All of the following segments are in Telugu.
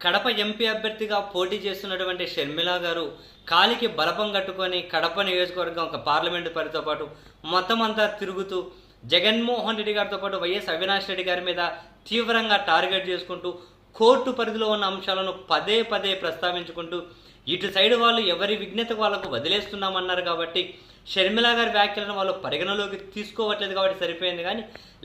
కడప ఎంపీ అభ్యర్థిగా పోటీ చేస్తున్నటువంటి షర్మిల గారు కాలికి బలపం కట్టుకొని కడప నియోజకవర్గం ఒక పార్లమెంటు పరితో పాటు మొత్తం అంతా తిరుగుతూ జగన్మోహన్ రెడ్డి గారితో పాటు వైఎస్ అవినాష్ రెడ్డి గారి మీద తీవ్రంగా టార్గెట్ చేసుకుంటూ కోర్టు పరిధిలో ఉన్న అంశాలను పదే పదే ప్రస్తావించుకుంటూ ఇటు సైడ్ వాళ్ళు ఎవరి విజ్ఞత వాళ్ళకు వదిలేస్తున్నామన్నారు కాబట్టి షర్మిల గారి వ్యాఖ్యలను వాళ్ళు పరిగణలోకి తీసుకోవట్లేదు కాబట్టి సరిపోయింది కానీ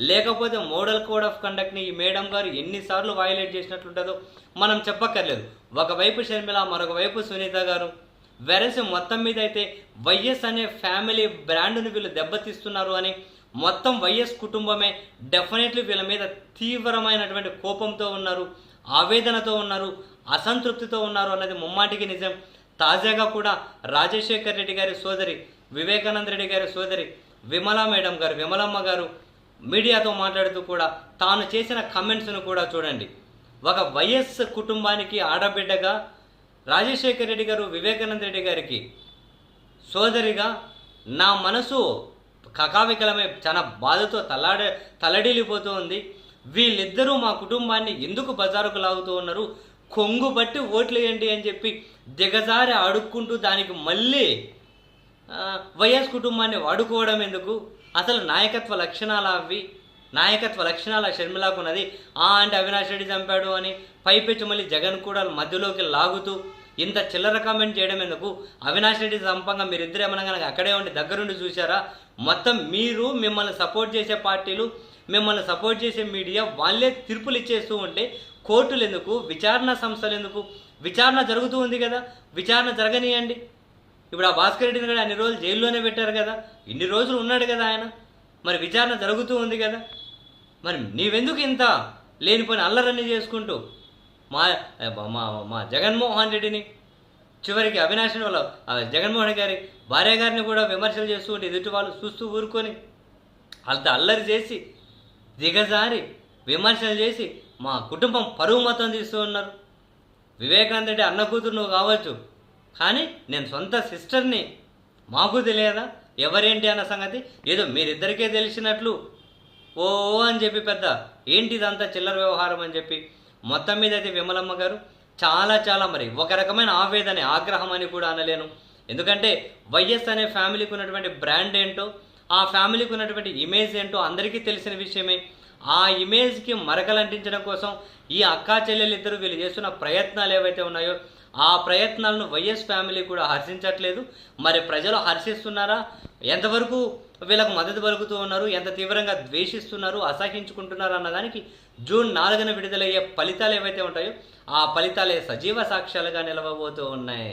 లేకపోతే మోడల్ కోడ్ ఆఫ్ కండక్ట్ని ఈ మేడం గారు ఎన్నిసార్లు వయలేట్ చేసినట్లుంటుందో మనం చెప్పక్కర్లేదు. ఒకవైపు షర్మిల మరొక వైపు సునీత గారు. వెరస్ మొత్తం మీద అయితే వైఎస్ అనే ఫ్యామిలీ బ్రాండ్ను వీళ్ళు దెబ్బతీస్తున్నారు అని మొత్తం వైఎస్ కుటుంబమే డెఫినెట్లీ వీళ్ళ మీద తీవ్రమైనటువంటి కోపంతో ఉన్నారు. ఆవేదనతో ఉన్నారు అసంతృప్తితో ఉన్నారు అన్నది ముమ్మాటికి నిజం. తాజాగా కూడా రాజశేఖర్ రెడ్డి గారి సోదరి వివేకానంద రెడ్డి గారి సోదరి విమలా మేడం గారు విమలమ్మ గారు మీడియాతో మాట్లాడుతూ కూడా తాను చేసిన కమెంట్స్ను కూడా చూడండి. ఒక వైఎస్ కుటుంబానికి ఆడబిడ్డగా రాజశేఖర్ రెడ్డి గారు వివేకానంద రెడ్డి గారికి సోదరిగా నా మనసు కకావికలమే చాలా బాధతో తలాడే తలడిలిపోతూ ఉంది. వీళ్ళిద్దరూ మా కుటుంబాన్ని ఎందుకు బజారుకు లాగుతూ ఉన్నారు? కొంగు బట్టి ఓట్లు వేయండి అని చెప్పి దిగజారి అడుక్కుంటూ దానికి మళ్ళీ వైఎస్ కుటుంబాన్ని వాడుకోవడం ఎందుకు? అసలు నాయకత్వ లక్షణాలు అవి నాయకత్వ లక్షణాల షర్మిలాకు ఉన్నది. ఆ అంటే అవినాష్ రెడ్డి చంపాడు అని పైపెచ్చు మళ్ళీ జగన్ కూడా మధ్యలోకి లాగుతూ ఇంత చిల్లర కామెంట్ చేయడం ఎందుకు? అవినాష్ రెడ్డి సంపంగా మీరిద్దరు ఏమన్నా కనుక అక్కడే ఉండి దగ్గరుండి చూసారా మొత్తం మీరు మిమ్మల్ని సపోర్ట్ చేసే పార్టీలు మిమ్మల్ని సపోర్ట్ చేసే మీడియా వాళ్ళే తీర్పులు ఇచ్చేస్తూ ఉంటే కోర్టులు ఎందుకు? విచారణ సంస్థలు ఎందుకు? విచారణ జరుగుతూ ఉంది కదా. విచారణ జరగనియండి. ఇప్పుడు ఆ భాస్కర్ రెడ్డిని కూడా అన్ని రోజులు జైల్లోనే పెట్టారు కదా. ఇన్ని రోజులు ఉన్నాడు కదా ఆయన. మరి విచారణ జరుగుతూ ఉంది కదా. మరి నీవెందుకు ఇంత లేనిపోయిన అల్లరన్నీ చేసుకుంటూ? మా మా మా జగన్మోహన్ రెడ్డిని చివరికి అవినాష్ వాళ్ళ జగన్మోహన్ గారి భార్య గారిని కూడా విమర్శలు చేస్తూ ఉంటే ఎదుటి వాళ్ళు చూస్తూ ఊరుకొని అంత అల్లరి చేసి దిగజారి విమర్శలు చేసి మా కుటుంబం పరువు మొత్తం తీస్తూ ఉన్నారు. వివేకానంద రెడ్డి అన్న కూతురు నువ్వు కావచ్చు కానీ నేను సొంత సిస్టర్ని మాకు తెలియదా? ఎవరేంటి అన్న సంగతి? ఏదో మీరిద్దరికే తెలిసినట్లు ఓ అని చెప్పి పెద్ద ఏంటిదంతా చిల్లర వ్యవహారం అని చెప్పి మొత్తం మీద అయితే విమలమ్మ గారు చాలా చాలా మరి ఒక రకమైన ఆవేదన ఆగ్రహం అని కూడా అనలేను. ఎందుకంటే వైఎస్ అనే ఫ్యామిలీకి ఉన్నటువంటి బ్రాండ్ ఏంటో ఆ ఫ్యామిలీకి ఉన్నటువంటి ఇమేజ్ ఏంటో అందరికీ తెలిసిన విషయమే. ఆ ఇమేజ్కి మరకలంటించడం కోసం ఈ అక్కా చెల్లెలు ఇద్దరు వీళ్ళు చేస్తున్న ప్రయత్నాలు ఏవైతే ఉన్నాయో ఆ ప్రయత్నాలను వైఎస్ ఫ్యామిలీ కూడా హర్షించట్లేదు. మరి ప్రజలు హర్షిస్తున్నారా? ఎంతవరకు వీళ్ళకు మద్దతు పలుకుతూ ఉన్నారు ఎంత తీవ్రంగా ద్వేషిస్తున్నారు అసహించుకుంటున్నారు అన్నదానికి జూన్ నాలుగున విడుదలయ్యే ఫలితాలు ఏవైతే ఉంటాయో ఆ ఫలితాలే సజీవ సాక్ష్యాలుగా నిలవబోతూ ఉన్నాయి.